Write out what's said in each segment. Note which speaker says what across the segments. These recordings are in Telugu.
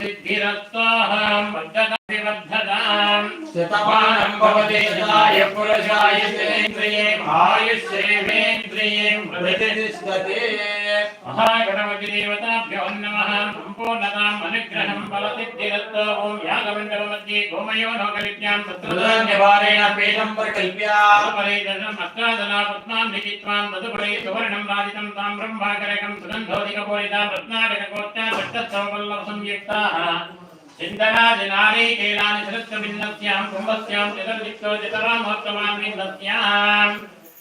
Speaker 1: సిద్ధిరత్వాహం వర్ధదాభివర్ధదాం
Speaker 2: శతమానం భవతి సదాయ పురుషాయ శనేంద్రియే
Speaker 1: ఆయుష్యేంద్రియే
Speaker 2: ప్రతిష్టతే
Speaker 1: మహాగణపతిదేవతాభ్యో నమః. సంపూర్ణతాం అనుగ్రహం బలసిద్ధిరత్తో ఓం యాగమండల మధ్యే గోమయో లోకవిద్యాం సత్రధాన్యవారేణ పేషం
Speaker 2: పరికల్ప్యాపరేదనం
Speaker 1: అష్టాదలా పద్మాం నిజిత్వాం తదుపరి సువర్ణం రాజితం తాం బ్రహ్మాకరకం సుగంధోదిక పూరితాం రత్నాకరకోత్యా రక్తత్సవపల్లవ సంయుక్తాః. सुवर्णं राजितं ताम्रं भागरकं सुगन्धोदिकपूरिता रत्नाटककोट्टा भट्टस्तवल्लभ संयुक्ताः चिन्तनादिनारीकेलानि शरत्कविन्दस्यां कुम्भस्यां चतुर्दिक्तो चतुरामोत्तमान् विन्दस्यां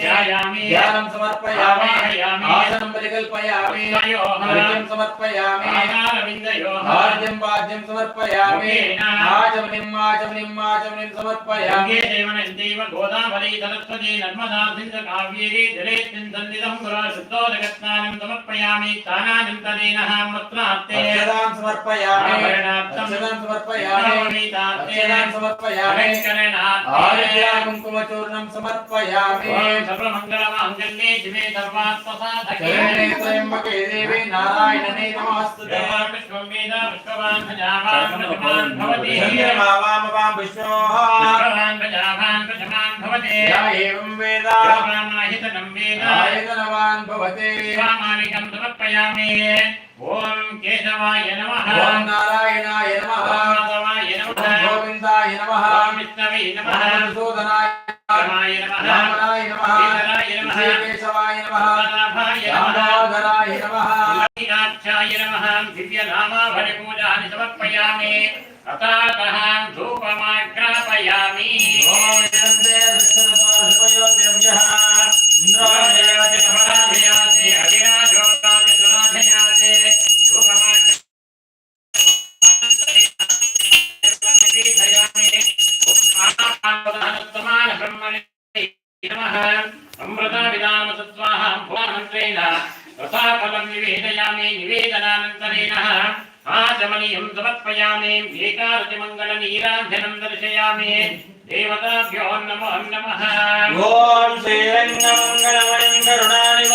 Speaker 1: ధ్యాయామి. ధ్యానం
Speaker 2: సమర్పయామి.
Speaker 1: ఆసనం
Speaker 2: పరికల్పయామి.
Speaker 1: నృత్యం
Speaker 2: సమర్పయామి.
Speaker 1: ఆర్యం
Speaker 2: వాద్యం సమర్పయామి. సమర్పయామి.
Speaker 1: సర్వమంగళమాంగళ్యే శివే సర్వాత్మసాధకే.
Speaker 2: త్రయంబకే దేవి నారాయణనే నమోస్తు.
Speaker 1: విశ్వం వేద? విశ్వవాన్ భజావాన్ ఓం కేశవాయ నమః.
Speaker 2: నారాయణాయ నమః. గోవిందాయ నమః.
Speaker 1: విష్ణవే నమః.
Speaker 2: సూదనాయ ॐ नमः
Speaker 1: गोविन्दाय नमः
Speaker 2: ॐ विष्णवे नमः ॐ मधुसूदनाय रामाय नमः रामनाय नमः
Speaker 1: श्रीधराय नमः
Speaker 2: श्रीकेशवाय नमः
Speaker 1: पद्मनाभाय नमः
Speaker 2: दामोदराय नमः
Speaker 1: मीनाक्षाय नमः दिव्यनामाभरिपूजानि समर्पयामि तथातः धूपमाग्रापयामि ॐ अमृताविदामसत्त्वाः भुवनमन्त्रेण रसाफलं निवेदयामि निवेदनानन्तरेण आचमनीयं समर्पयामि एकादशमङ्गलनीराञ्जनं दर्शयामि देवताभ्यो नमो नमः
Speaker 2: ॐ श्रीरङ्गमङ्गलमयं करुणानिवासं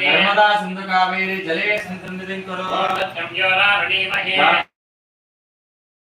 Speaker 1: नर्मदा
Speaker 2: सिन्धु कावेरी जले सन्सन्निधिं कुरु
Speaker 1: सत्यं योरावणीमहे